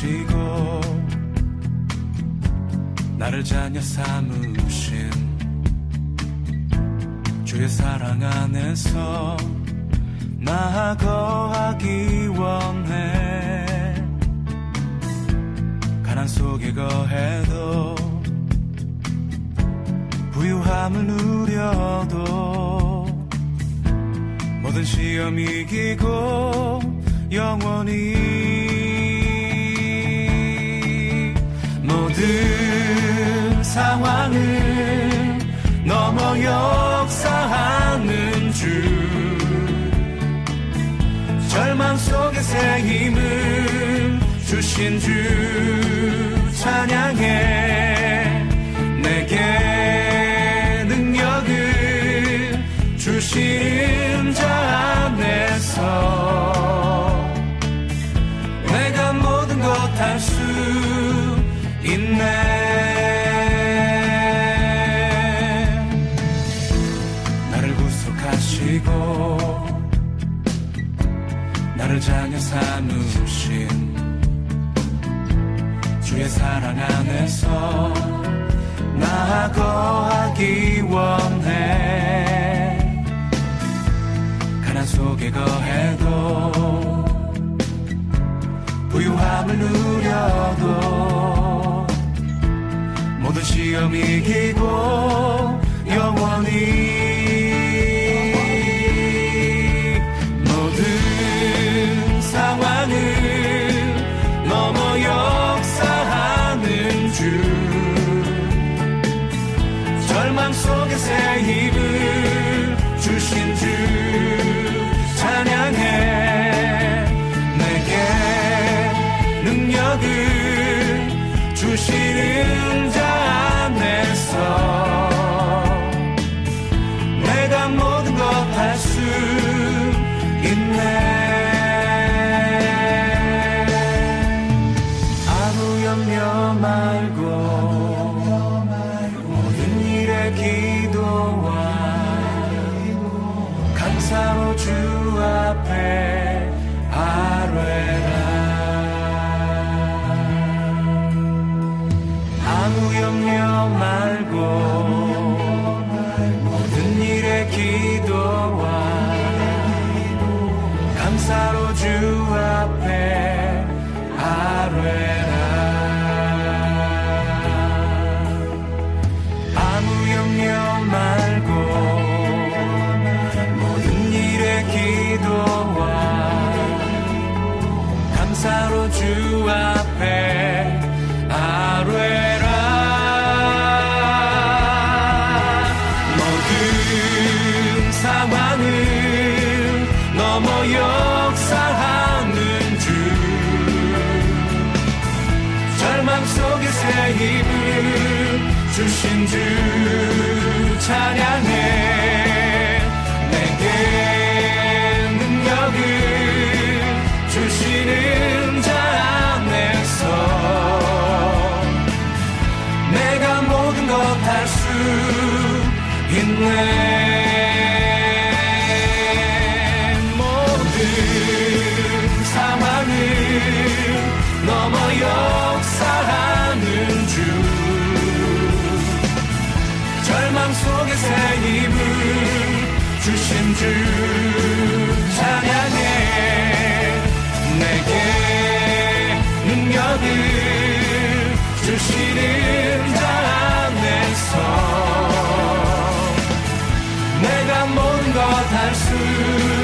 주시고 나를 자녀 삼으신 주의 사랑 안에서 나 거하기 원해. 가난 속에 거해도 부유함을 누려도 모든 시험 이기고 영원히 모든 상황을 넘어 역사하는 주. 절망 속에 새 힘을 주신 주 찬양해. 내게 능력을 주신 자 안에서 내가 모든 것 할 수 있네. 나를 구속하시고 나를 자녀 삼으신 주의 사랑 안에서 넘어 역사하는 주. 절망 속에 새 힘을 주신 주 찬양해. 내게 능력을 주시는 자 안에서 기도와 감사로 주 앞에 감사로 주 앞에 아뢰라. 모든 상황을 넘어 역사하는 주. 절망 속에 새 힘을 주신 주. 찬양 있네. 모든 상황을 넘어 역사하는 주. 절망 속에 새 힘을 주신 주. 찬양해. 내게 능력을 주신 있어서 내가 뭔가 할수